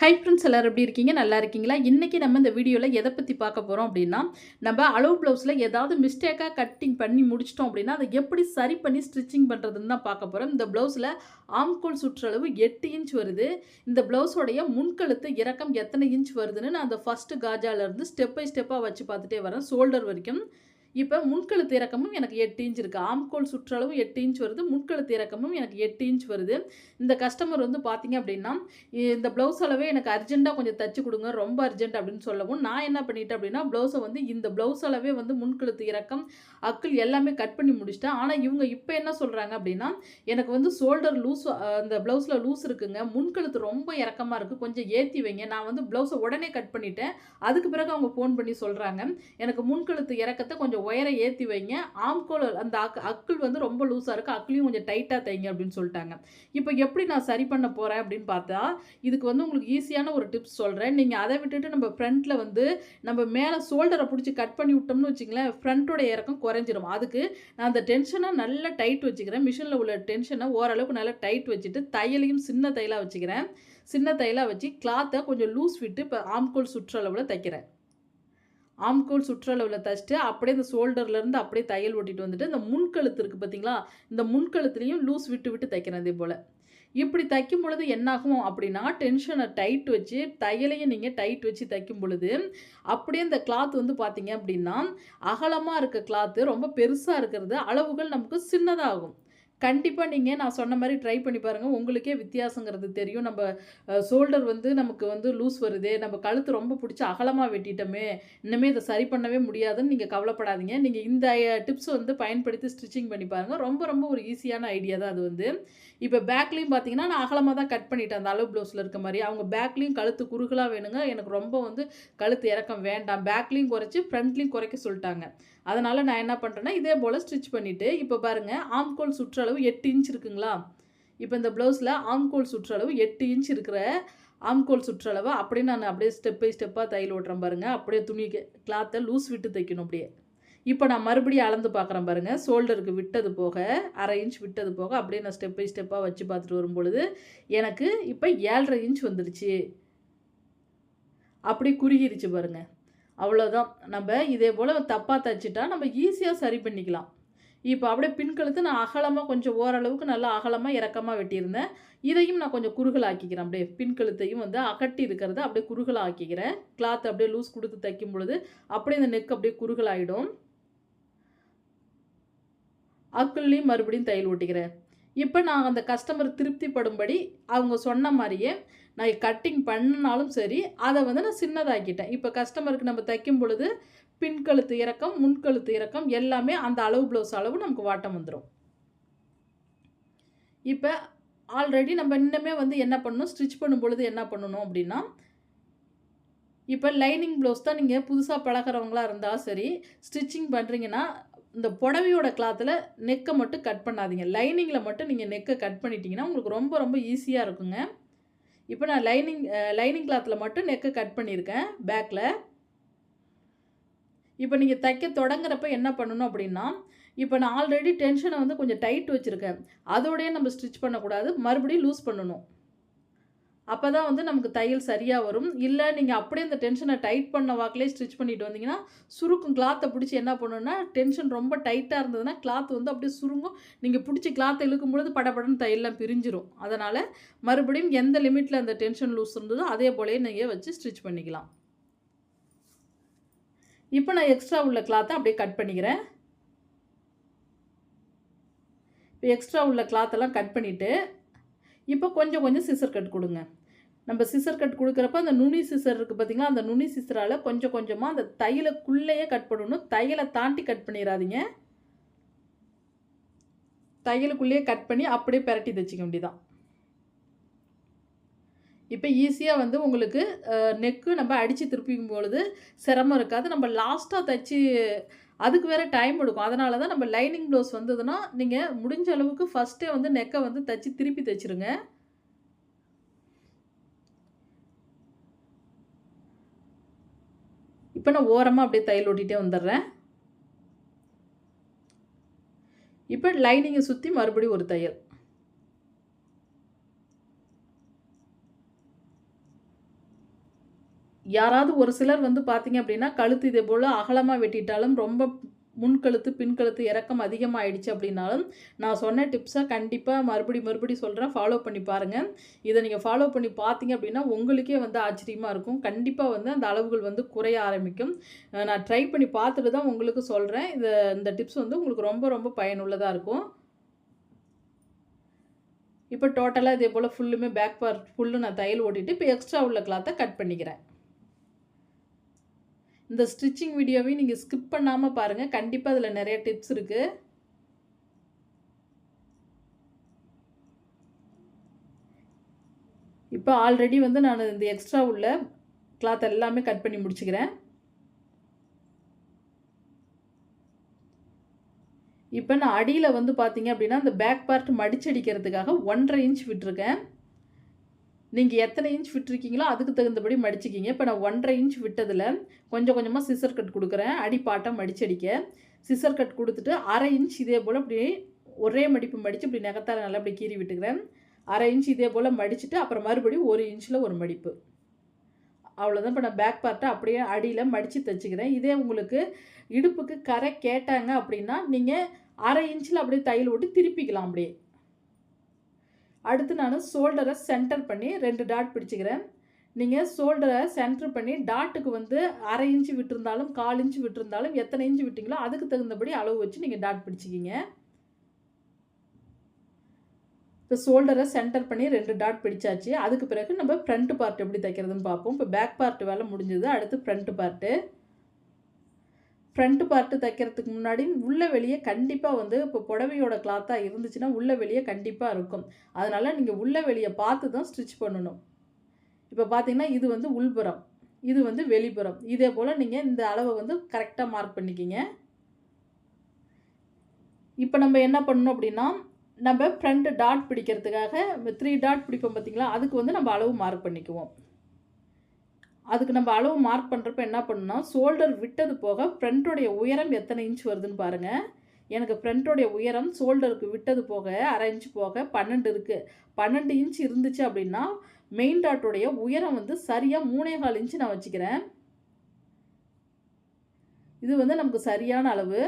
Hi friends எல்லோரும் எப்படி இருக்கீங்க? நல்லா இருக்கீங்களா? இன்றைக்கி நம்ம இந்த வீடியோவில் எதை பற்றி பார்க்க போகிறோம் அப்படின்னா நம்ம அளவு ப்ளவுஸில் ஏதாவது மிஸ்டேக்காக கட்டிங் பண்ணி முடிச்சிட்டோம் அப்படின்னா அதை எப்படி சரி பண்ணி ஸ்டிச்சிங் பண்ணுறதுன்னு தான் பார்க்க போகிறோம் இந்த ப்ளவுஸில் ஆம்கோல் சுற்றளவு எட்டு இன்ச் வருது. இந்த ப்ளவுஸோடைய முன்கழுத்து இறக்கம் எத்தனை இன்ச் வருதுன்னு நான் அந்த ஃபஸ்ட்டு காஜாலேருந்து ஸ்டெப் பை ஸ்டெப்பாக வச்சு பார்த்துட்டே வரேன். ஷோல்டர் வரைக்கும். இப்போ முன்கழுத்து இறக்கமும் எனக்கு எட்டு இன்ச் இருக்குது ஆம்கோல் சுற்றளவும் எட்டு இன்ச் வருது முன்கழுத்து இறக்கமும் எனக்கு எட்டு இன்ச் வருது. இந்த கஸ்டமர் வந்து பார்த்தீங்க அப்படின்னா இந்த ப்ளவுஸ் அளவே எனக்கு அர்ஜென்ட்டாக கொஞ்சம் தச்சு கொடுங்க ரொம்ப அர்ஜென்ட் அப்படின்னு சொல்லவும் நான் என்ன பண்ணிட்டேன் அப்படின்னா ப்ளவுஸை வந்து இந்த ப்ளவுஸ் அளவே வந்து முன்கழுத்து இறக்கம் அக்கள் எல்லாமே கட் பண்ணி முடிச்சிட்டேன். ஆனால் இவங்க இப்போ என்ன சொல்கிறாங்க அப்படின்னா எனக்கு வந்து ஷோல்டர் லூஸ் அந்த ப்ளவுஸில் லூஸ் இருக்குங்க. முன்கழுத்து ரொம்ப இறக்கமாக இருக்குது கொஞ்சம் ஏற்றி வைங்க. நான் வந்து ப்ளவுஸை உடனே கட் பண்ணிட்டேன். அதுக்கு பிறகு அவங்க ஃபோன் பண்ணி சொல்கிறாங்க எனக்கு முன்கழுத்து இறக்கத்தை கொஞ்சம் ஒயரை ஏற்றி வைங்க. ஆம்கோல் அந்த அக் அக்கிள் வந்து ரொம்ப லூஸாக இருக்குது அக்கிளையும் கொஞ்சம் டைட்டாக தைங்க அப்படின்னு சொல்லிட்டாங்க. இப்போ எப்படி நான் சரி பண்ண போகிறேன் அப்படின்னு பார்த்தா இதுக்கு வந்து உங்களுக்கு ஈஸியான ஒரு டிப்ஸ் சொல்கிறேன் நீங்கள் அதை விட்டுட்டு நம்ம ஃப்ரண்ட்டில் வந்து நம்ம மேலே ஷோல்டரை பிடிச்சி கட் பண்ணி விட்டோம்னு வச்சிங்களேன் ஃப்ரண்ட்டோட இறக்கம் குறைஞ்சிரும். அதுக்கு நான் அந்த டென்ஷனை நல்லா டைட் வச்சுக்கிறேன். மிஷினில் உள்ள டென்ஷனை ஓரளவுக்கு நல்லா டைட் வச்சுட்டு தையலையும் சின்ன தையலாக வச்சுக்கிறேன். சின்ன தையலாக வச்சு கிளாத்தை கொஞ்சம் லூஸ் விட்டு இப்போ ஆம்கோல் சுற்றளவில் தைக்கிறேன். ஆம்கோல் சுற்றளவில் தைச்சிட்டு அப்படியே இந்த ஷோல்டர்லேருந்து அப்படியே தையல் ஓட்டிட்டு வந்துட்டு இந்த முன்கழுத்து இருக்குது பார்த்தீங்களா இந்த முன்கழுத்துலேயும் லூஸ் விட்டு விட்டு தைக்கிறேன் அதே போல். இப்படி தைக்கும் பொழுது என்னாகும் அப்படின்னா டென்ஷனை டைட் வச்சு தையலையும் நீங்கள் டைட் வச்சு தைக்கும் பொழுது அப்படியே இந்த கிளாத் வந்து பார்த்தீங்க அப்படின்னா அகலமாக இருக்க கிளாத்து ரொம்ப பெருசாக இருக்கிறது அளவுகள் நமக்கு சின்னதாகும். கண்டிப்பாக நீங்கள் நான் சொன்ன மாதிரி ட்ரை பண்ணி பாருங்கள் உங்களுக்கே வித்தியாசங்கிறது தெரியும். நம்ம ஷோல்டர் வந்து நமக்கு வந்து லூஸ் வருது. நம்ம கழுத்து ரொம்ப பிடிச்சி அகலமாக வெட்டிட்டோமே. இன்னுமே இதை சரி பண்ணவே முடியாதுன்னு நீங்கள் கவலைப்படாதீங்க. நீங்கள் இந்த டிப்ஸ் வந்து பயன்படுத்தி ஸ்டிச்சிங் பண்ணி பாருங்கள் ரொம்ப ரொம்ப ஒரு ஈஸியான ஐடியா தான் அது வந்து. இப்போ பேக்லேயும் பார்த்தீங்கன்னா நான் அகலமாக தான் கட் பண்ணிட்டேன். அந்த அளவு ப்ளவுஸில் இருக்க மாதிரி. அவங்க பேக்லேயும் கழுத்து குறுகலாக வேணுங்க. எனக்கு ரொம்ப வந்து கழுத்து இறக்கம் வேண்டாம். பேக்லேயும் குறைச்சி ஃப்ரண்ட்லேயும் குறைக்க சொல்லிட்டாங்க. அதனால் நான் என்ன பண்ணுறேன்னா இதே போல் ஸ்டிச் பண்ணிவிட்டு இப்போ பாருங்கள் ஆம்கோல் சுற்றளவு எட்டு இன்ச் இருக்குங்களா? இப்போ இந்த ப்ளவுஸில் ஆம்கோல் சுற்றளவு எட்டு இன்ச் இருக்கிற ஆம்கோல் சுற்றளவு அப்படியே நான் அப்படியே ஸ்டெப் பை ஸ்டெப்பாக தையல் ஓட்டுறேன் பாருங்கள் அப்படியே துணி கிளாத்தை லூஸ் விட்டு தைக்கணும் அப்படியே. இப்போ நான் மறுபடியும் அளந்து பார்க்குறேன் பாருங்கள் ஷோல்டருக்கு விட்டது போக அரை இன்ச் விட்டது போக அப்படியே நான் ஸ்டெப் பை ஸ்டெப்பாக வச்சு பார்த்துட்டு வரும்பொழுது எனக்கு இப்போ ஏழரை இன்ச் வந்துடுச்சு அப்படி குறுகிருச்சு பாருங்கள் அவ்வளோதான் நம்ம இதே போல் தப்பாக தைச்சிட்டா நம்ம ஈஸியாக சரி பண்ணிக்கலாம். இப்போ அப்படியே பின்கழுத்து நான் அகலமாக கொஞ்சம் ஓரளவுக்கு நல்லா அகலமாக இறக்கமாக வெட்டியிருந்தேன். இதையும் நான் கொஞ்சம் குறுகலாக்கிக்கிறேன். அப்படியே பின்கழுத்தையும் வந்து அகட்டி இருக்கிறத அப்படியே குறுகலாக்கிக்கிறேன். கிளாத் அப்படியே லூஸ் கொடுத்து தைக்கும் பொழுது அப்படியே இந்த நெக் அப்படியே குறுகலாகிடும் அக்குள்லேயும் மறுபடியும் தையல் ஓட்டிக்கிறேன். இப்போ நான் அந்த கஸ்டமர் திருப்திப்படும்படி அவங்க சொன்ன மாதிரியே நான் கட்டிங் பண்ணினாலும் சரி அதை வந்து நான் சின்னதாக்கிட்டேன். இப்போ கஸ்டமருக்கு நம்ம தைக்கும் பொழுது பின்கழுத்து இறக்கம் முன்கழுத்து இறக்கம் எல்லாமே அந்த அளவு ப்ளவுஸ் அளவு நமக்கு வாட்டம் வந்துடும் இப்போ ஆல்ரெடி நம்ம இன்னுமே வந்து என்ன பண்ணணும்? ஸ்டிச் பண்ணும் பொழுது என்ன பண்ணணும் அப்படின்னா இப்போ லைனிங் ப்ளவுஸ் தான் நீங்கள் புதுசாக பழகிறவங்களாக இருந்தால் சரி ஸ்டிச்சிங் பண்ணுறீங்கன்னா இந்த புடவையோட கிளாத்தில் நெக்கை மட்டும் கட் பண்ணாதீங்க. லைனிங்கில் மட்டும் நீங்கள் நெக்கை கட் பண்ணிட்டீங்கன்னா உங்களுக்கு ரொம்ப ரொம்ப ஈஸியாக இருக்குங்க. இப்போ நான் லைனிங் லைனிங் கிளாத்தில் மட்டும் நெக்கை கட் பண்ணியிருக்கேன் பேக்கில் இப்போ நீங்கள் தைக்க தொடங்குறப்ப என்ன பண்ணணும் அப்படின்னா இப்போ நான் ஆல்ரெடி டென்ஷனை வந்து கொஞ்சம் டைட் வச்சுருக்கேன். அதோடய நம்ம ஸ்டிச் பண்ணக்கூடாது. மறுபடியும் லூஸ் பண்ணணும். அப்போ தான் வந்து நமக்கு தையல் சரியாக வரும். இல்லை நீங்கள் அப்படியே இந்த டென்ஷனை டைட் பண்ண வாக்கிலே ஸ்டிச் பண்ணிட்டு வந்தீங்கன்னா சுருக்கும் கிளாத்தை பிடிச்சி என்ன பண்ணணும்னா டென்ஷன் ரொம்ப டைட்டாக இருந்ததுன்னா கிளாத் வந்து அப்படியே சுருங்கும். நீங்கள் பிடிச்சி கிளாத்தை இழுக்கும் பொழுது படப்படன்னு தையல்லாம் பிரிஞ்சிரும். அதனால் மறுபடியும் எந்த லிமிட்டில் அந்த டென்ஷன் லூஸ் இருந்ததோ அதே போலேயே நீங்கள் வச்சு ஸ்டிச் பண்ணிக்கலாம். இப்போ நான் எக்ஸ்ட்ரா உள்ள கிளாத்தை அப்படியே கட் பண்ணிக்கிறேன். இப்போ எக்ஸ்ட்ரா உள்ள கிளாத்தெல்லாம் கட் பண்ணிவிட்டு இப்போ கொஞ்சம் கொஞ்சம் சிசர் கட் கொடுங்க. நம்ம சிசர் கட் கொடுக்குறப்ப அந்த நுனி சிசர் இருக்குது பார்த்திங்களா அந்த நுனி சிசரால் கொஞ்சம் கொஞ்சமாக அந்த தையலுக்குள்ளேயே கட் பண்ணணும். தையலை தாண்டி கட் பண்ணிடாதீங்க தையலுக்குள்ளேயே கட் பண்ணி அப்படியே பரட்டி தைச்சிக்க வேண்டியதான் இப்போ ஈஸியாக வந்து உங்களுக்கு நெக்கு நம்ம அடித்து திருப்பிக்கும் பொழுது சிரமம் இருக்காது. நம்ம லாஸ்ட்டாக தைச்சி அதுக்கு வேறு டைம் எடுக்கும். அதனால தான் நம்ம லைனிங் ப்ளவுஸ் வந்ததுன்னா நீங்கள் முடிஞ்ச அளவுக்கு ஃபஸ்ட்டே வந்து நெக்கை வந்து தைச்சி திருப்பி தைச்சிருங்க. இப்போ நான் ஓரமாக அப்படியே தையல் ஓட்டிகிட்டே வந்துடுறேன். இப்போ லைனிங்கை சுற்றி மறுபடியும் ஒரு தையல். யாராவது ஒரு சிலர் வந்து பார்த்தீங்க அப்படின்னா கழுத்து இதே போல் அகலமாக வெட்டிட்டாலும் ரொம்ப முன்கழுத்து பின்கழுத்து இறக்கம் அதிகமாகிடுச்சு அப்படின்னாலும் நான் சொன்ன டிப்ஸை கண்டிப்பாக மறுபடி மறுபடி சொல்கிறேன் ஃபாலோ பண்ணி பாருங்கள் இதை நீங்கள் ஃபாலோ பண்ணி பார்த்தீங்க அப்படின்னா உங்களுக்கே வந்து ஆச்சரியமாக இருக்கும். கண்டிப்பாக வந்து அந்த அளவுகள் வந்து குறைய ஆரம்பிக்கும். நான் ட்ரை பண்ணி பார்த்துட்டு தான் உங்களுக்கு சொல்கிறேன் இந்த இந்த டிப்ஸ் வந்து உங்களுக்கு ரொம்ப ரொம்ப பயனுள்ளதாக இருக்கும். இப்போ டோட்டலாக இதே போல் ஃபுல்லுமே பேக் பார்ட் ஃபுல்லு நான் தையல் ஓட்டிட்டு இப்போ எக்ஸ்ட்ரா உள்ள கிளாத்தை கட் பண்ணிக்கிறேன். இந்த ஸ்டிச்சிங் வீடியோவையும் நீங்கள் ஸ்கிப் பண்ணாமல் பாருங்கள் கண்டிப்பாக அதில் நிறைய டிப்ஸ் இருக்குது இப்போ ஆல்ரெடி வந்து நான் இந்த எக்ஸ்ட்ரா உள்ள கிளாத் எல்லாமே கட் பண்ணி முடிச்சுக்கிறேன். இப்போ நான் அடியில் வந்து பார்த்தீங்க அப்படின்னா அந்த பேக் பார்ட் மடிச்சடிக்கிறதுக்காக ஒன்றரை இன்ச் விட்டுருக்கேன். நீங்கள் எத்தனை இன்ச் விட்டுருக்கீங்களோ அதுக்கு தகுந்தபடி மடிச்சிக்கிங்க. இப்போ நான் ஒன்றரை இன்ச் விட்டதில் கொஞ்சம் கொஞ்சமாக சிசர் கட் கொடுக்குறேன். அடிப்பாட்டை மடிச்சடிக்க. சிசர் கட் கொடுத்துட்டு அரை இன்ச் இதே போல் இப்படி ஒரே மடிப்பு மடித்து இப்படி நகத்தால் நல்லா இப்படி கீறி விட்டுக்கிறேன். அரை இன்ச் இதே போல் மடிச்சுட்டு அப்புறம் மறுபடியும் ஒரு இன்ச்சில் ஒரு மடிப்பு. அவ்வளோதான் இப்போ நான் பேக் பார்ட்டை அப்படியே அடியில் மடித்து தைச்சிக்கிறேன். இதே உங்களுக்கு இடுப்புக்கு கரை கேட்டாங்க அப்படின்னா நீங்கள் அரை இன்ச்சில் அப்படியே தையல் விட்டு திருப்பிக்கலாம் அப்படியே. அடுத்து நான் ஷோல்டரை சென்டர் பண்ணி ரெண்டு டாட் பிடிச்சிக்கிறேன். நீங்கள் ஷோல்டரை சென்டர் பண்ணி டாட்டுக்கு வந்து அரை இன்ச்சு விட்டுருந்தாலும் கால் இன்ச்சு விட்டுருந்தாலும் எத்தனை இன்ச்சு விட்டிங்களோ அதுக்கு தகுந்தபடி அளவு வச்சு நீங்கள் டாட் பிடிச்சிக்கிங்க. இப்போ ஷோல்டரை சென்டர் பண்ணி ரெண்டு டாட் பிடிச்சாச்சு. அதுக்கு பிறகு நம்ம ஃப்ரண்ட் பார்ட் எப்படி தைக்கிறதுன்னு பார்ப்போம். இப்போ பேக் பார்ட் வேலை முடிஞ்சது. அடுத்து ஃப்ரண்ட் பார்ட்டு ஃப்ரண்ட் பார்ட்டு தைக்கிறதுக்கு முன்னாடி உள்ள வெளியே கண்டிப்பாக வந்து இப்போ புடவையோட கிளாத்தாக இருந்துச்சுன்னா உள்ளே வெளியே கண்டிப்பாக இருக்கும். அதனால் நீங்கள் உள்ளே வெளியே பார்த்து தான் ஸ்டிச் பண்ணணும். இப்போ பார்த்தீங்கன்னா இது வந்து உள்புறம். இது வந்து வெளிப்புறம். இதே போல் நீங்கள் இந்த அளவை வந்து கரெக்டாக மார்க் பண்ணிக்கிங்க. இப்போ நம்ம என்ன பண்ணணும் அப்படின்னா நம்ம ஃப்ரண்ட் டாட் பிடிக்கிறதுக்காக த்ரீ டாட் பிடிப்போம் பார்த்தீங்களா அதுக்கு வந்து நம்ம அளவு மார்க் பண்ணிக்குவோம். அதுக்கு நம்ம அளவு மார்க் பண்ணுறப்ப என்ன பண்ணணும்னா ஷோல்டர் விட்டது போக ஃப்ரண்ட்டோடைய உயரம் எத்தனை இன்ச் வருதுன்னு பாருங்கள் எனக்கு ஃப்ரண்ட்டோடைய உயரம் ஷோல்டருக்கு விட்டது போக அரை இன்ச் போக பன்னெண்டு இருக்குது பன்னெண்டு இன்ச் இருந்துச்சு அப்படின்னா மெயின் டாட்டோடைய உயரம் வந்து சரியாக மூணே கால் இன்ச்சு நான் வச்சுக்கிறேன். இது வந்து நமக்கு சரியான அளவு.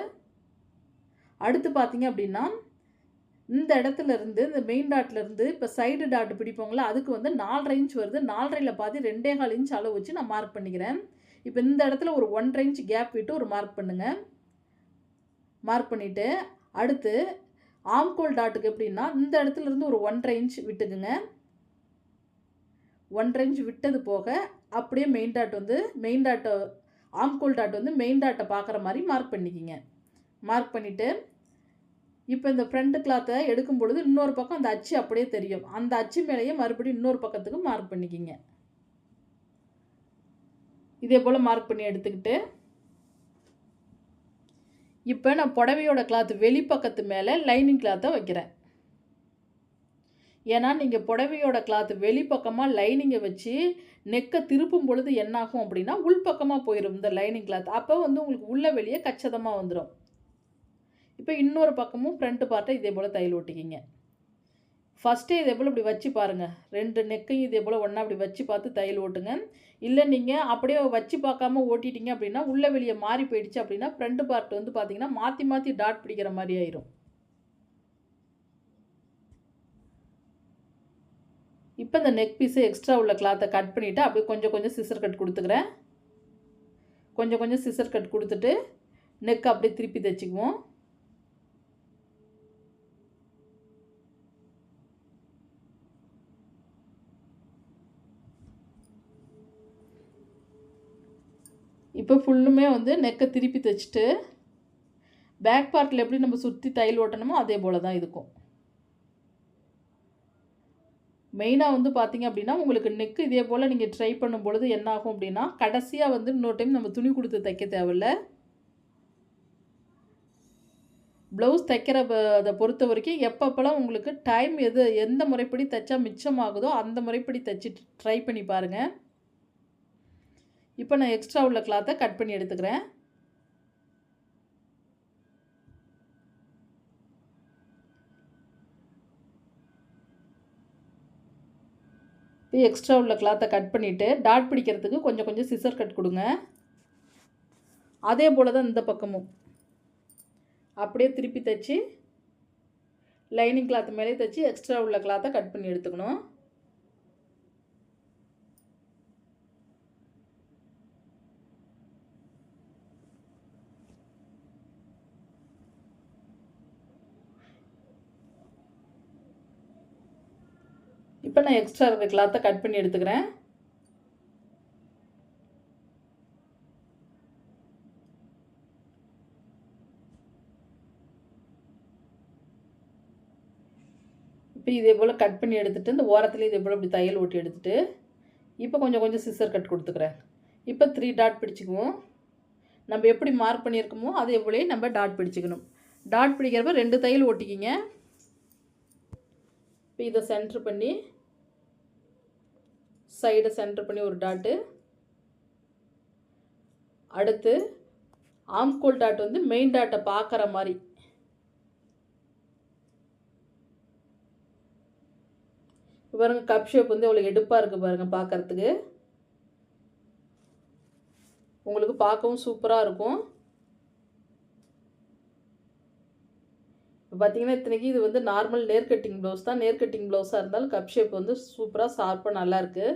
அடுத்து பார்த்தீங்க அப்படின்னா இந்த இடத்துல இருந்து இந்த மெயின் டாட்ல இருந்து இப்போ சைடு டாட் பிடிப்போங்களா அதுக்கு வந்து நாலரை இன்ச் வருது. நாலரையில் பாதி ரெண்டே கால் இன்ச் அளவு வச்சு நான் மார்க் பண்ணிக்கிறேன். இப்போ இந்த இடத்துல ஒரு ஒன்றரை இன்ச் கேப் விட்டு ஒரு மார்க் பண்ணுங்கள் மார்க் பண்ணிவிட்டு அடுத்து ஆம்கோல் டாட்டுக்கு எப்படின்னா இந்த இடத்துல இருந்து ஒரு ஒன்றரை இன்ச் விட்டுக்குங்க. ஒன்றரை இன்ச் விட்டது போக அப்படியே மெயின் டாட் வந்து மெயின் டாட்டை ஆம்கோல் டாட் வந்து மெயின் டாட்டை பார்க்குற மாதிரி மார்க் பண்ணிக்கிங்க. மார்க் பண்ணிவிட்டு இப்போ இந்த ஃப்ரண்ட் கிளாத்தை எடுக்கும் பொழுது இன்னொரு பக்கம் அந்த அச்சு அப்படியே தெரியும். அந்த அச்சு மேலேயே மறுபடியும் இன்னொரு பக்கத்துக்கு மார்க் பண்ணிக்கிங்க. இதே போல் மார்க் பண்ணி எடுத்துக்கிட்டு இப்போ நான் புடவையோட கிளாத் வெளிப்பக்கத்து மேலே லைனிங் கிளாத்தை வைக்கிறேன். ஏன்னா நீங்கள் புடவையோட கிளாத் வெளிப்பக்கமாக லைனிங்கை வச்சு நெக்கை திருப்பும் பொழுது என்னாகும் அப்படின்னா உள்பக்கமாக போயிடும் இந்த லைனிங் கிளாத் அப்போ வந்து உங்களுக்கு உள்ள வெளியே கச்சிதமாக வந்துடும் இப்போ இன்னொரு பக்கமும் ஃப்ரண்ட்டு பார்ட்டை இதே போல் தையல் ஒட்டிக்கிங்க. ஃபஸ்ட்டே இதே போல் இப்படி வச்சு பாருங்கள் ரெண்டு நெக்கையும் இதே போல் ஒன்றா அப்படி வச்சு பார்த்து தையல் ஓட்டுங்க. இல்லை நீங்கள் அப்படியே வச்சு பார்க்காம ஓட்டிட்டீங்க அப்படின்னா உள்ளே வெளியே மாறி போயிடுச்சு அப்படின்னா ஃப்ரண்ட் பார்ட் வந்து பார்த்தீங்கன்னா மாற்றி மாற்றி டாட் பிடிக்கிற மாதிரி ஆயிரும். இப்போ இந்த நெக் பீஸு எக்ஸ்ட்ரா உள்ள கிளாத்தை கட் பண்ணிவிட்டு அப்படியே கொஞ்சம் கொஞ்சம் சிசர் கட் கொடுத்துக்கிறேன். கொஞ்சம் கொஞ்சம் சிசர் கட் கொடுத்துட்டு நெக் அப்படியே திருப்பி தைச்சிக்குவோம். இப்போ ஃபுல்லுமே வந்து நெக்கை திருப்பி தைச்சிட்டு பேக் பார்ட்டில் எப்படி நம்ம சுற்றி தையல் ஓட்டணுமோ அதே போல் தான் இருக்கும் மெயினாக வந்து பார்த்தீங்க அப்படின்னா உங்களுக்கு நெக்கு இதே போல் நீங்கள் ட்ரை பண்ணும் பொழுது என்ன ஆகும் அப்படின்னா கடைசியாக வந்து இன்னொரு டைம் நம்ம துணி கொடுத்து தைக்க தேவையில்ல. ப்ளவுஸ் தைக்கிற அதை பொறுத்த வரைக்கும் எப்பப்பெல்லாம் உங்களுக்கு டைம் எது எந்த முறைப்படி தைச்சா மிச்சமாகுதோ அந்த முறைப்படி தைச்சி ட்ரை பண்ணி பாருங்கள் இப்போ நான் எக்ஸ்ட்ரா உள்ள கிளாத்தை கட் பண்ணி எடுத்துக்கிறேன். இப்போ எக்ஸ்ட்ரா உள்ள கிளாத்தை கட் பண்ணிவிட்டு டாட் பிடிக்கிறதுக்கு கொஞ்சம் கொஞ்சம் சிசர் கட் கொடுங்க. அதே போல் தான் இந்த பக்கமும். அப்படியே திருப்பி தைச்சி லைனிங் கிளாத் மேலே தைச்சி எக்ஸ்ட்ரா உள்ள கிளாத்தை கட் பண்ணி எடுத்துக்கணும் இப்போ நான் எக்ஸ்ட்ரா இருக்க கிளாத்தை கட் பண்ணி எடுத்துக்கிறேன். இப்போ இதே போல் கட் பண்ணி எடுத்துகிட்டு இந்த ஓரத்துலேயும் இதே போல் இப்படி தையல் ஓட்டி எடுத்துகிட்டு இப்போ கொஞ்சம் கொஞ்சம் சிசர் கட் கொடுத்துக்கிறேன். இப்போ த்ரீ டாட் பிடிச்சிக்குவோம். நம்ம எப்படி மார்க் பண்ணியிருக்கோமோ அதே போலே நம்ம டாட் பிடிச்சிக்கணும். டாட் பிடிக்கிறப்ப ரெண்டு தையல் ஓட்டிக்கிங்க. இப்போ இதை சென்ட்ரு பண்ணி சைடை சென்டர் பண்ணி ஒரு டாட்டு அடுத்து ஆம்கோல் டாட் வந்து மெயின் டாட்டை பார்க்குற மாதிரி. பாருங்க கப் ஷேப் வந்து அவ்வளோ எடுப்பாக இருக்குது பாருங்கள் பார்க்குறதுக்கு. உங்களுக்கு பார்க்கவும் சூப்பராக இருக்கும். இப்போ பார்த்தீங்கன்னா இத்தனைக்கு இது வந்து நார்மல் நேர் கட்டிங் ப்ளவுஸ் தான். நேர் கட்டிங் ப்ளவுஸாக இருந்தாலும் கப் ஷேப் வந்து சூப்பராக ஷார்ப்பாக நல்லாயிருக்கு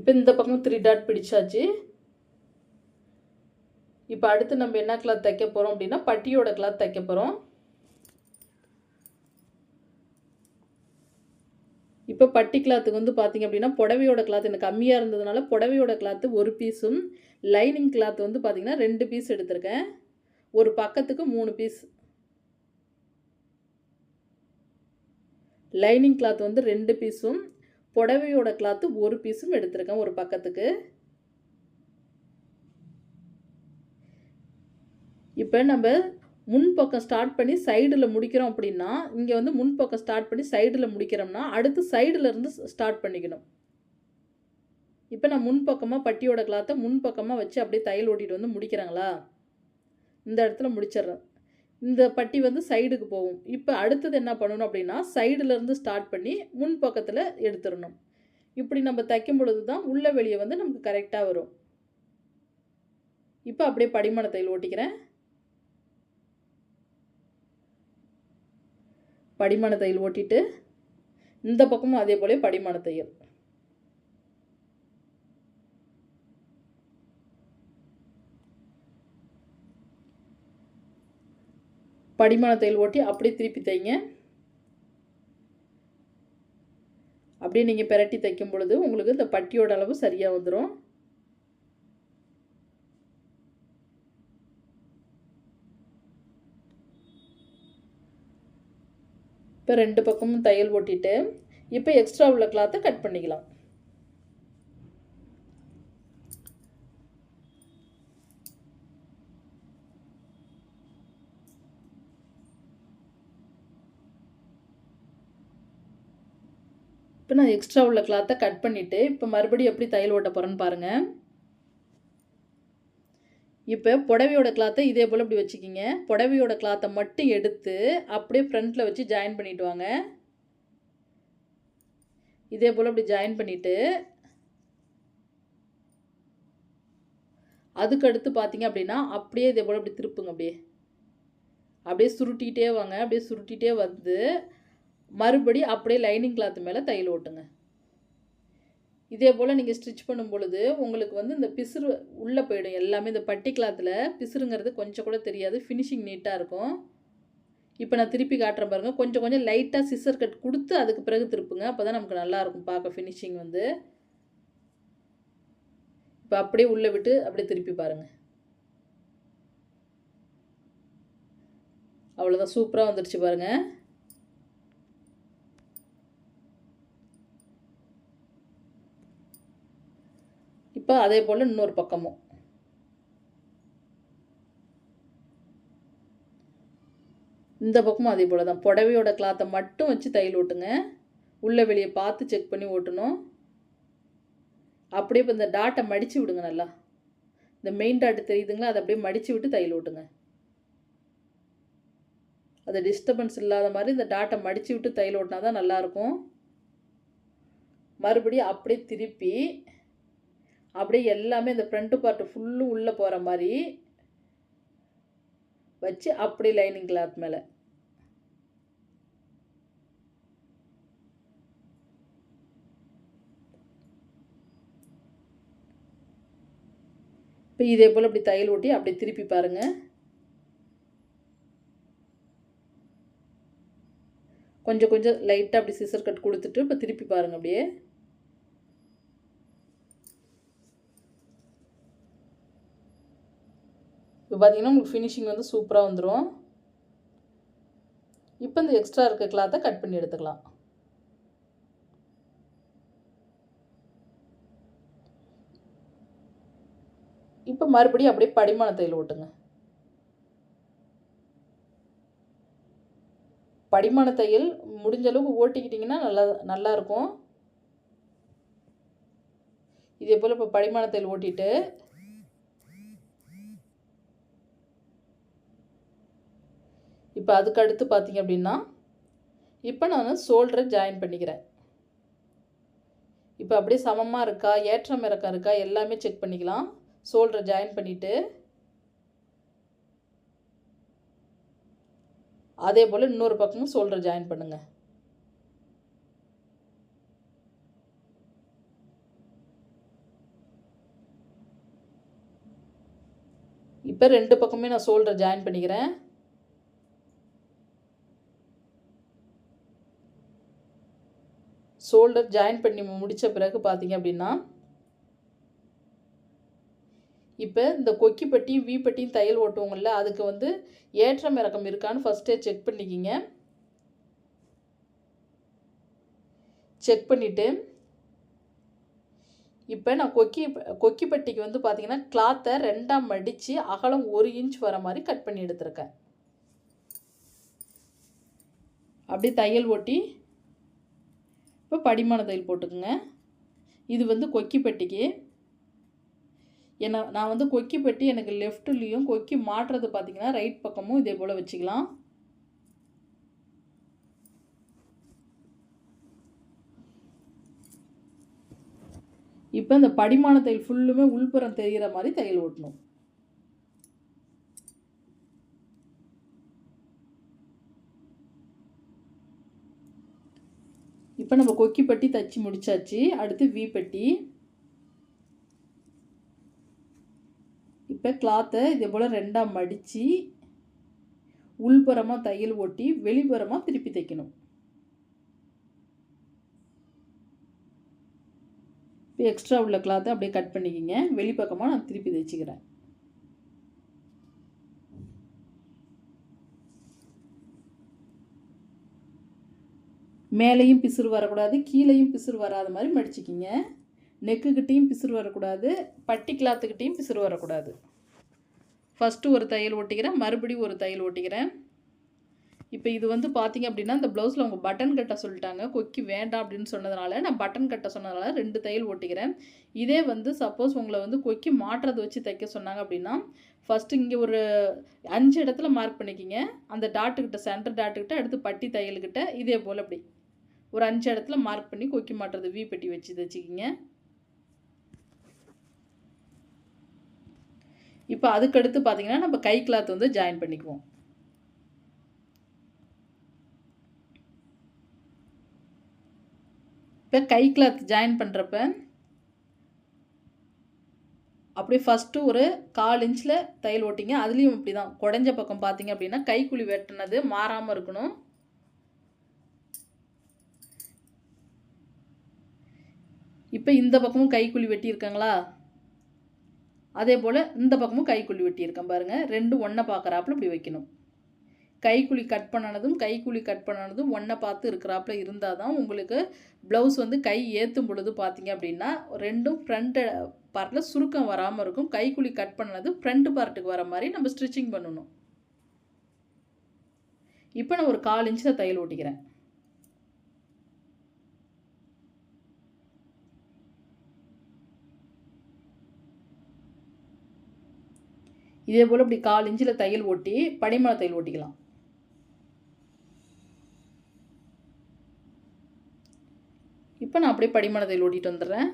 இப்போ இந்த பக்கம் த்ரீ டாட் பிடிச்சாச்சு. இப்போ அடுத்து நம்ம என்ன கிளாத் தைக்க போகிறோம் அப்படின்னா பட்டியோட கிளாத் தைக்க போகிறோம் இப்போ பட்டி கிளாத்துக்கு வந்து பார்த்திங்க அப்படின்னா புடவையோட கிளாத் எனக்கு கம்மியாக இருந்ததுனால புடவையோட கிளாத்து ஒரு பீஸும் லைனிங் கிளாத் வந்து பார்த்திங்கன்னா ரெண்டு பீஸ் எடுத்திருக்கேன். ஒரு பக்கத்துக்கு மூணு பீஸ் லைனிங் கிளாத் வந்து ரெண்டு பீஸும் புடவையோட கிளாத்து ஒரு பீஸும் எடுத்திருக்கேன் ஒரு பக்கத்துக்கு. இப்போ நம்ம முன்பக்கம் ஸ்டார்ட் பண்ணி சைடில் முடிக்கிறோம் அப்படின்னா இங்கே வந்து முன்பக்கம் ஸ்டார்ட் பண்ணி சைடில் முடிக்கிறோம்னா அடுத்து சைடில் இருந்து ஸ்டார்ட் பண்ணிக்கணும். இப்போ நான் முன்பக்கமாக பட்டியோட கிளாத்தை முன்பக்கமாக வச்சு அப்படியே தையல் ஓட்டிகிட்டு வந்து முடிக்கிறாங்களா? இந்த இடத்துல முடிச்சிடுறேன். இந்த பட்டி வந்து சைடுக்கு போகும். இப்போ அடுத்தது என்ன பண்ணணும் அப்படின்னா சைடுலேருந்து ஸ்டார்ட் பண்ணி முன் பக்கத்தில் எடுத்துடணும். இப்படி நம்ம தைக்கும் பொழுது தான் உள்ள வெளியே வந்து நமக்கு கரெக்டாக வரும். இப்போ அப்படியே படிமான தையல் ஓட்டிக்கிறேன். படிமான தையல் ஓட்டிட்டு இந்த பக்கமும் அதே போல படிமான தையல் படிமான தையல் ஓட்டி அப்படியே திருப்பி தைங்க. அப்படியே நீங்கள் பெரட்டி தைக்கும் பொழுது உங்களுக்கு இந்த பட்டியோட அளவு சரியாக வந்துடும் இப்போ ரெண்டு பக்கமும் தையல் ஓட்டிட்டு இப்போ எக்ஸ்ட்ரா உள்ள கிளாத்தை கட் பண்ணிக்கலாம். நான் எக்ஸ்ட்ரா உள்ள கிளாத்தை கட் பண்ணிவிட்டு இப்போ மறுபடியும் எப்படி தையல் ஓட்ட போகிறேன்னு பாருங்கள் இப்போ புடவையோட கிளாத்தை இதே போல் இப்படி வச்சுக்கிங்க. புடவையோட கிளாத்தை மட்டும் எடுத்து அப்படியே ஃப்ரண்ட்டில் வச்சு ஜாயின் பண்ணிட்டு வாங்க. இதே போல் இப்படி ஜாயின் பண்ணிவிட்டு அதுக்கடுத்து பார்த்தீங்க அப்படின்னா அப்படியே இதே போல் அப்படி திருப்புங்க அப்படியே. அப்படியே சுருட்டிகிட்டே வாங்க. அப்படியே சுருட்டிகிட்டே வந்து மறுபடி அப்படியே லைனிங் கிளாத் மேலே தையல் ஓட்டுங்க. இதே போல் நீங்கள் ஸ்டிச் பண்ணும் பொழுது உங்களுக்கு வந்து இந்த பிசுறு உள்ளே போயிடும். எல்லாமே இந்த பட்டி கிளாத்தில் பிசுறுங்கிறது கொஞ்சம் கூட தெரியாது. ஃபினிஷிங் நீட்டாக இருக்கும். இப்போ நான் திருப்பி காட்டுறேன் பாருங்கள் கொஞ்சம் கொஞ்சம் லைட்டாக சிசர் கட் கொடுத்து அதுக்கு பிறகு திருப்புங்க. அப்போ தான் நமக்கு நல்லாயிருக்கும் பார்க்க ஃபினிஷிங் வந்து. இப்போ அப்படியே உள்ளே விட்டு அப்படியே திருப்பி பாருங்கள் அவ்வளோதான் சூப்பராக வந்துடுச்சு பாருங்கள் இப்போ அதே போல் இன்னொரு பக்கமும். இந்த பக்கமும் அதே போல் தான். புடவையோட கிளாத்தை மட்டும் வச்சு தையல் ஓட்டுங்க. உள்ளே வெளியே பார்த்து செக் பண்ணி ஓட்டணும். அப்படியே இப்போ இந்த டாட்டை மடித்து விடுங்க நல்லா. இந்த மெயின் டாட்டு தெரியுதுங்களா? அதை அப்படியே மடித்து விட்டு தையல் ஓட்டுங்க. அது டிஸ்டர்பன்ஸ் இல்லாத மாதிரி இந்த டாட்டை மடித்து விட்டு தையல் ஓட்டினா தான் நல்லாயிருக்கும் மறுபடியும் அப்படியே திருப்பி அப்படியே எல்லாமே இந்த ஃப்ரண்ட்டு பார்ட்டு ஃபுல்லும் உள்ளே போகிற மாதிரி வச்சு அப்படியே லைனிங் கிளாத் மேலே. இப்போ இதே போல் அப்படி தையல் ஓட்டி அப்படி திருப்பி பாருங்கள் கொஞ்சம் கொஞ்சம் லைட்டாக அப்படி சிசர் கட் கொடுத்துட்டு இப்போ திருப்பி பாருங்கள் அப்படியே. இப்போ பார்த்தீங்கன்னா உங்களுக்கு ஃபினிஷிங் வந்து சூப்பராக வந்துடும் இப்போ இந்த எக்ஸ்ட்ரா இருக்க கிளாத்தை கட் பண்ணி எடுத்துக்கலாம். இப்போ மறுபடியும் அப்படியே படிமான தையல் ஓட்டுங்க படிமான தையல் முடிஞ்ச அளவுக்கு ஓட்டிக்கிட்டிங்கன்னா நல்லா நல்லா இருக்கும். இதே போல் இப்போ படிமான தையல் ஓட்டிட்டு இப்போ அதுக்கு அடுத்து பார்த்தீங்க அப்படின்னா இப்போ நான் ஷோல்டரை ஜாயின் பண்ணிக்கிறேன். இப்போ அப்படியே சமமாக இருக்கா ஏற்றம் இறக்கம் இருக்கா எல்லாமே செக் பண்ணிக்கலாம். ஷோல்டரை ஜாயின் பண்ணிவிட்டு அதே போல் இன்னொரு பக்கமும் ஷோல்டர் ஜாயின் பண்ணுங்கள் இப்போ ரெண்டு பக்கமே நான் ஷோல்டர் ஜாயின் பண்ணிக்கிறேன். ஷோல்டர் ஜாயின் பண்ணி முடித்த பிறகு பார்த்தீங்க அப்படின்னா இப்போ இந்த கொக்கி பட்டியும் வி பட்டியும் தையல் ஓட்டுவோங்கள்ல அதுக்கு வந்து ஏற்றம் இறக்கம் இருக்கான்னு ஃபஸ்ட்டே செக் பண்ணிக்கிங்க. செக் பண்ணிவிட்டு இப்போ நான் கொக்கி கொக்கி பட்டிக்கு வந்து பார்த்திங்கன்னா கிளாத்தை ரெண்டாக மடித்து அகலம் ஒரு இன்ச் வர மாதிரி கட் பண்ணி எடுத்திருக்கேன். அப்படியே தையல் ஓட்டி இப்போ படிமான தையல் போட்டுக்குங்க. இது வந்து கொக்கி என்ன நான் வந்து கொக்கி பெட்டி எனக்கு லெஃப்ட்லேயும் கொக்கி மாட்டுறது பார்த்திங்கன்னா ரைட் பக்கமும் இதே போல் வச்சுக்கலாம். இப்போ இந்த படிமான தையல் ஃபுல்லுமே உள்புறம் தெரிகிற மாதிரி தையல் ஓட்டணும். இப்போ நம்ம கொக்கி பட்டி தச்சு முடிச்சாச்சு. அடுத்து வி பட்டி. இப்போ கிளாத்தை இதே போல் ரெண்டாக மடித்து உள்புறமாக தையல் ஓட்டி வெளிப்புறமாக திருப்பி தைக்கணும். இப்போ எக்ஸ்ட்ரா உள்ள கிளாத்தை அப்படியே கட் பண்ணிக்கிங்க. வெளிப்பக்கமாக நான் திருப்பி தைச்சிக்கிறேன். மேலேயும் பிசுறு வரக்கூடாது கீழேயும் பிசுறு வராத மாதிரி மடிச்சிக்கிங்க. நெக்குக்கிட்டேயும் பிசுறு வரக்கூடாது பட்டி கிளாத்துக்கிட்டேயும் பிசுறு வரக்கூடாது. ஃபஸ்ட்டு ஒரு தையல் ஓட்டிக்கிறேன் மறுபடியும் ஒரு தையல் ஓட்டிக்கிறேன். இப்போ இது வந்து பார்த்திங்க அப்படின்னா இந்த ப்ளவுஸில் அவங்க பட்டன் கட்ட சொல்லிட்டாங்க. கொக்கி வேண்டாம் அப்படின்னு சொன்னதுனால நான் பட்டன் கட்ட சொன்னதுனால ரெண்டு தையல் ஓட்டிக்கிறேன். இதே வந்து சப்போஸ் உங்களை வந்து கொக்கி மாட்டுறதை வச்சு தைக்க சொன்னாங்க அப்படின்னா ஃபஸ்ட்டு இங்கே ஒரு அஞ்சு இடத்துல மார்க் பண்ணிக்கிங்க. அந்த டாட்டுக்கிட்ட சென்டர் டாட்டுக்கிட்ட அடுத்து பட்டி தையல்கிட்ட இதே போல் அப்படி. ஒரு அஞ்சு இடத்துல மார்க் பண்ணி கொக்கி மாட்டுறது வி பெட்டி வச்சு தைச்சிக்கிங்க இப்போ அதுக்கடுத்து பார்த்தீங்கன்னா நம்ம கை கிளாத் வந்து ஜாயின் பண்ணிக்குவோம். இப்போ கை கிளாத் ஜாயின் பண்ணுறப்ப அப்படியே ஃபஸ்ட்டு ஒரு கால் இன்ச்சில் தையல் ஓட்டிங்க. அதுலேயும் இப்படி தான் குடஞ்ச பக்கம் பார்த்தீங்க அப்படின்னா கைக்குழி வெட்டினது மாறாமல் இருக்கணும். இப்போ இந்த பக்கமும் கைக்குழி வெட்டியிருக்காங்களா? அதே போல் இந்த பக்கமும் கைக்குழி வெட்டியிருக்கேன் பாருங்கள் ரெண்டும் ஒன்றை பார்க்குறாப்புல இப்படி வைக்கணும். கைக்குழி கட் பண்ணனதும் கைக்குழி கட் பண்ணனதும் ஒன்றை பார்த்து இருக்கிறாப்புல இருந்தால் தான் உங்களுக்கு ப்ளவுஸ் வந்து கை ஏற்றும் பொழுது பார்த்தீங்க அப்படின்னா ரெண்டும் ஃப்ரண்ட்டு பார்ட்டில் சுருக்கம் வராமல் இருக்கும். கைக்குழி கட் பண்ணது ஃப்ரண்ட் பார்ட்டுக்கு வர மாதிரி நம்ம ஸ்டிச்சிங் பண்ணணும். இப்போ நான் ஒரு கால் இன்ச்சில் தையல் ஓட்டிக்கிறேன். இதே போல் இப்படி கால் இன்ச்சில் தையல் ஓட்டி படிமலை தையல் ஓட்டிக்கலாம். இப்போ நான் அப்படியே படிமலை தையல் ஓட்டிட்டு வந்துடுறேன்.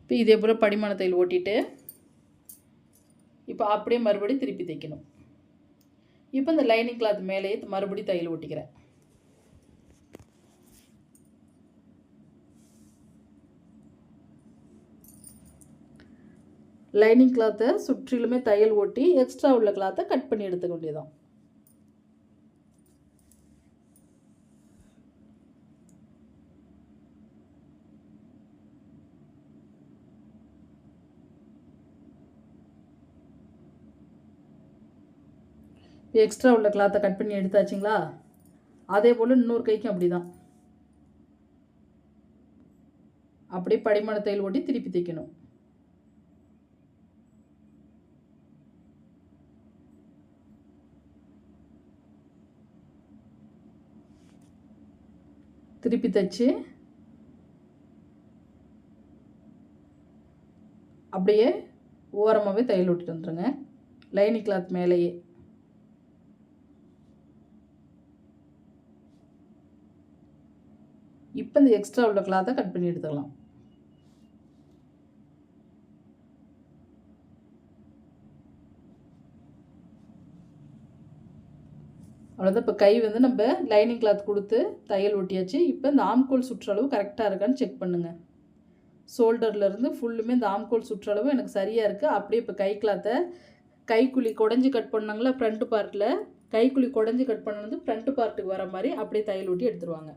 இப்போ இதே போல் படிமான தையல் ஓட்டிட்டு இப்போ அப்படியே மறுபடியும் திருப்பி தைக்கணும். இப்போ இந்த லைனிங் கிளாத் மேலேயே மறுபடியும் தையல் ஓட்டிக்கிறேன். லைனிங் கிளாத்தை சுற்றிலுமே தையல் ஓட்டி எக்ஸ்ட்ரா உள்ள கிளாத்தை கட் பண்ணி எடுத்துக்க வேண்டியதான் எக்ஸ்ட்ரா உள்ள கிளாத்தை கட் பண்ணி எடுத்தாச்சுங்களா? அதே போல் இன்னொரு கைக்கும் அப்படி தான் அப்படியே படிமான தையல் ஓட்டி திருப்பி தைக்கணும். திருப்பி தச்சு அப்படியே ஓரமாகவே தையல் விட்டுட்டு வந்துடுங்க லைனிங் கிளாத் மேலேயே. இப்போ இந்த எக்ஸ்ட்ரா உள்ள கிளாத்தை கட் பண்ணி எடுத்துக்கலாம். அவ்வளோதான் இப்போ கை வந்து நம்ம லைனிங் கிளாத் கொடுத்து தையல் ஒட்டியாச்சு. இப்போ இந்த ஆம்கோல் சுற்றளவு கரெக்டாக இருக்கான்னு செக் பண்ணுங்கள் ஷோல்டர்லேருந்து ஃபுல்லுமே இந்த ஆம்கோல் சுற்றளவு எனக்கு சரியாக இருக்குது அப்படியே இப்போ கை கிளாத்தை கைக்குழி குடஞ்சி கட் பண்ணாங்களா ஃப்ரண்ட்டு பார்ட்டில் கைக்குழி குடஞ்சி கட் பண்ணது ஃப்ரண்ட் பார்ட்டுக்கு வர மாதிரி அப்படியே தையல் ஒட்டி எடுத்துருவாங்க.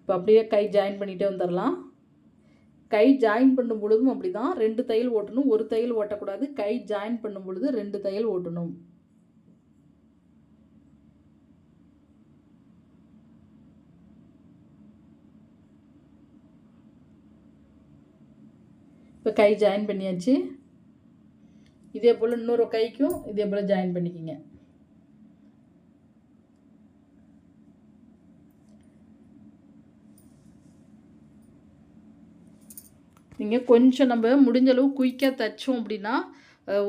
இப்போ அப்படியே கை ஜாயின் பண்ணிகிட்டே வந்துடலாம் கை ஜாயின் பண்ணும் பொழுதும் அப்படி தான் ரெண்டு தையல் ஓட்டணும் ஒரு தையல் ஓட்டக்கூடாது. கை ஜாயின் பண்ணும் பொழுது ரெண்டு தையல் ஓட்டணும். இப்போ கை ஜாயின் பண்ணியாச்சு. இதே போல் இன்னொரு கைக்கும் இதே போல் ஜாயின் பண்ணிக்கிங்க. நீங்கள் கொஞ்சம் நம்ம முடிஞ்சளவு குயிக்காக தைச்சோம் அப்படின்னா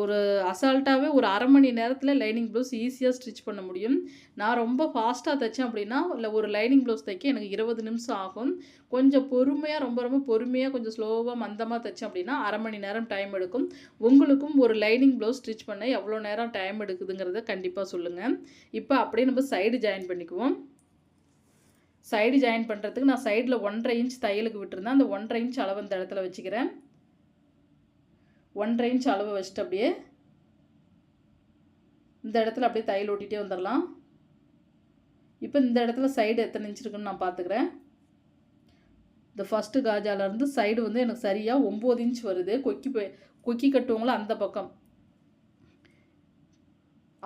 ஒரு அசால்ட்டாகவே ஒரு அரை மணி நேரத்தில் லைனிங் ப்ளவுஸ் ஈஸியாக ஸ்டிச் பண்ண முடியும். நான் ரொம்ப ஃபாஸ்ட்டாக தைச்சேன் அப்படின்னா இல்லை ஒரு லைனிங் ப்ளவுஸ் தைக்க எனக்கு இருபது நிமிஷம் ஆகும். கொஞ்சம் பொறுமையாக ரொம்ப ரொம்ப பொறுமையாக கொஞ்சம் ஸ்லோவாக மந்தமாக தைச்சேன் அப்படின்னா அரை மணி நேரம் டைம் எடுக்கும். உங்களுக்கும் ஒரு லைனிங் ப்ளவுஸ் ஸ்டிச் பண்ண எவ்வளோ நேரம் டைம் எடுக்குதுங்கிறத கண்டிப்பாக சொல்லுங்கள் இப்போ அப்படியே நம்ம சைடு ஜாயின் பண்ணிக்குவோம். சைடு ஜாயின் பண்ணுறதுக்கு நான் சைடில் ஒன்றரை இன்ச் தையலுக்கு விட்டுருந்தேன். அந்த ஒன்றரை இன்ச் அளவு அந்த இடத்துல வச்சுக்கிறேன். ஒன்றரை இன்ச் அளவு வச்சுட்டு அப்படியே இந்த இடத்துல அப்படியே தையல் ஓட்டிகிட்டே வந்துடலாம். இப்போ இந்த இடத்துல சைடு எத்தனை இன்ச் இருக்குன்னு நான் பார்த்துக்கிறேன். இந்த ஃபஸ்ட்டு காஜாலேருந்து சைடு வந்து எனக்கு சரியாக ஒம்பது இன்ச் வருது. கொக்கி போய் கொக்கி கட்டுவாங்களோ அந்த பக்கம்.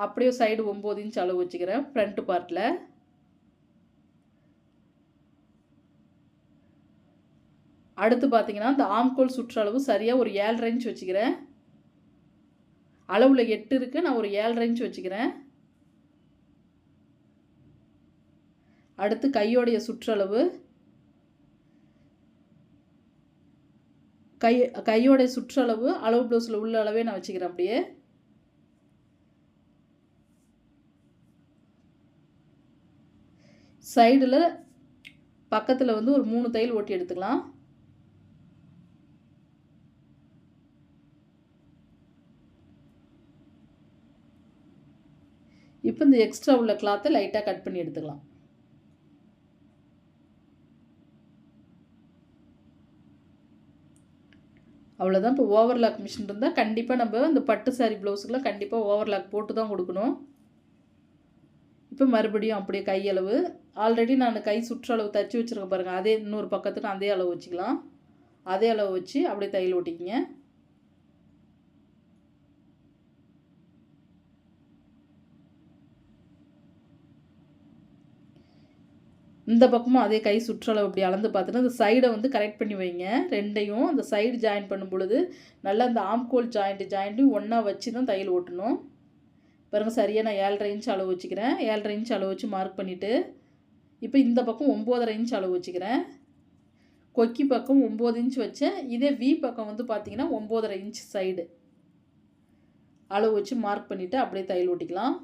அப்படியே சைடு ஒம்பது இன்ச் அளவு வச்சுக்கிறேன் ஃப்ரண்ட்டு பார்ட்டில் அடுத்து பார்த்தீங்கன்னா இந்த ஆம்கோல் சுற்றளவு சரியாக ஒரு ஏழரை இன்ச் வச்சுக்கிறேன். அளவில் எட்டு இருக்குது நான் ஒரு ஏழரை இன்ச் வச்சுக்கிறேன். அடுத்து கையோடைய சுற்றளவு. கை கையோடைய சுற்றளவு அளவு ப்ளவுஸில் உள்ள அளவே நான் வச்சுக்கிறேன் அப்படியே. சைடில் பக்கத்தில் வந்து ஒரு மூணு தையல் ஓட்டி எடுத்துக்கலாம். இப்போ இந்த எக்ஸ்ட்ரா உள்ள கிளாத்தை லைட்டாக கட் பண்ணி எடுத்துக்கலாம். அவ்வளோதான் இப்போ ஓவர்லாக் மிஷின் இருந்தால் கண்டிப்பாக நம்ம இந்த பட்டு சாரி ப்ளவுஸுக்கெலாம் கண்டிப்பாக ஓவர்லாக் போட்டு தான் கொடுக்கணும். இப்போ மறுபடியும் அப்படியே கையளவு. ஆல்ரெடி நான் கை சுற்றளவு தச்சு வச்சுருக்கேன் பாருங்கள் அதே இன்னொரு பக்கத்துக்கு அதே அளவு வச்சுக்கலாம். அதே அளவு வச்சு அப்படியே தையல் ஓட்டிக்கிங்க. இந்த பக்கமும் அதே கை சுற்றளவு இப்படி அளந்து பார்த்துட்டு அந்த சைடை வந்து கரெக்ட் பண்ணி வைங்க. ரெண்டையும் அந்த சைடு ஜாயின் பண்ணும் பொழுது நல்லா அந்த ஆம்கோல் ஜாயிண்ட்டு ஜாயிண்ட்டையும் ஒன்றா வச்சு தான் தையல் ஓட்டணும். பாருங்கள் சரியாக நான் ஏழரை இன்ச் அளவு வச்சுக்கிறேன். ஏழரை இன்ச் அளவு வச்சு மார்க் பண்ணிவிட்டு இப்போ இந்த பக்கம் ஒம்போதரை இன்ச் அளவு வச்சுக்கிறேன். கொக்கி பக்கம் ஒம்பது இன்ச் வச்சேன். இதே வி பக்கம் வந்து பார்த்திங்கன்னா ஒம்போதரை இன்ச் சைடு அளவு வச்சு மார்க் பண்ணிவிட்டு அப்படியே தையல் ஓட்டிக்கலாம்.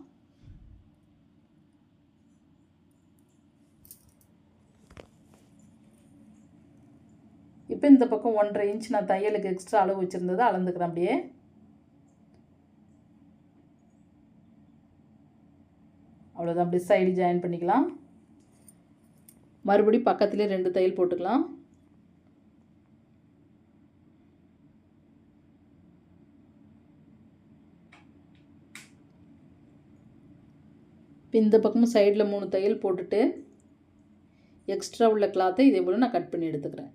இப்போ இந்த பக்கம் ஒன்றரை இன்ச் நான் தையலுக்கு எக்ஸ்ட்ரா அளவு வச்சுருந்ததை அளந்துக்கிறேன் அப்படியே. அவ்வளோதான் அப்படி சைடு ஜாயின் பண்ணிக்கலாம். மறுபடி பக்கத்துலேயே ரெண்டு தையல் போட்டுக்கலாம். இப்போ இந்த பக்கமும் சைடில் மூணு தையல் போட்டுட்டு எக்ஸ்ட்ரா உள்ள கிளாத்தை இதே போல் நான் கட் பண்ணி எடுத்துக்கிறேன்.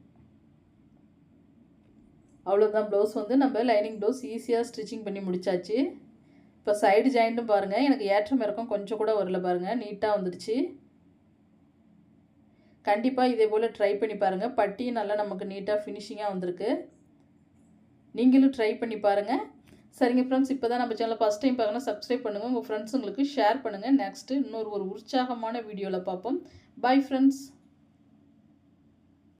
அவ்வளோதான் ப்ளவுஸ் வந்து நம்ம லைனிங் ப்ளவுஸ் ஈஸியாக ஸ்டிச்சிங் பண்ணி முடிச்சாச்சு. இப்போ சைடு ஜாயிண்ட்டும் பாருங்கள் எனக்கு ஏற்றம் இறக்கம் கொஞ்சம் கூட வரல பாருங்கள் நீட்டாக வந்துடுச்சு. கண்டிப்பாக இதே போல் ட்ரை பண்ணி பாருங்கள் பட்டியும் நல்லா நமக்கு நீட்டாக ஃபினிஷிங்காக வந்திருக்கு. நீங்களும் ட்ரை பண்ணி பாருங்கள் சரிங்க ஃப்ரெண்ட்ஸ் இப்போ தான் நம்ம சேனலை ஃபஸ்ட் டைம் பார்க்கணும் சப்ஸ்கிரைப் பண்ணுங்கள் உங்கள் ஃப்ரெண்ட்ஸுங்களுக்கு ஷேர் பண்ணுங்கள் நெக்ஸ்ட்டு இன்னொரு ஒரு உற்சாகமான வீடியோவில் பார்ப்போம். Bye friends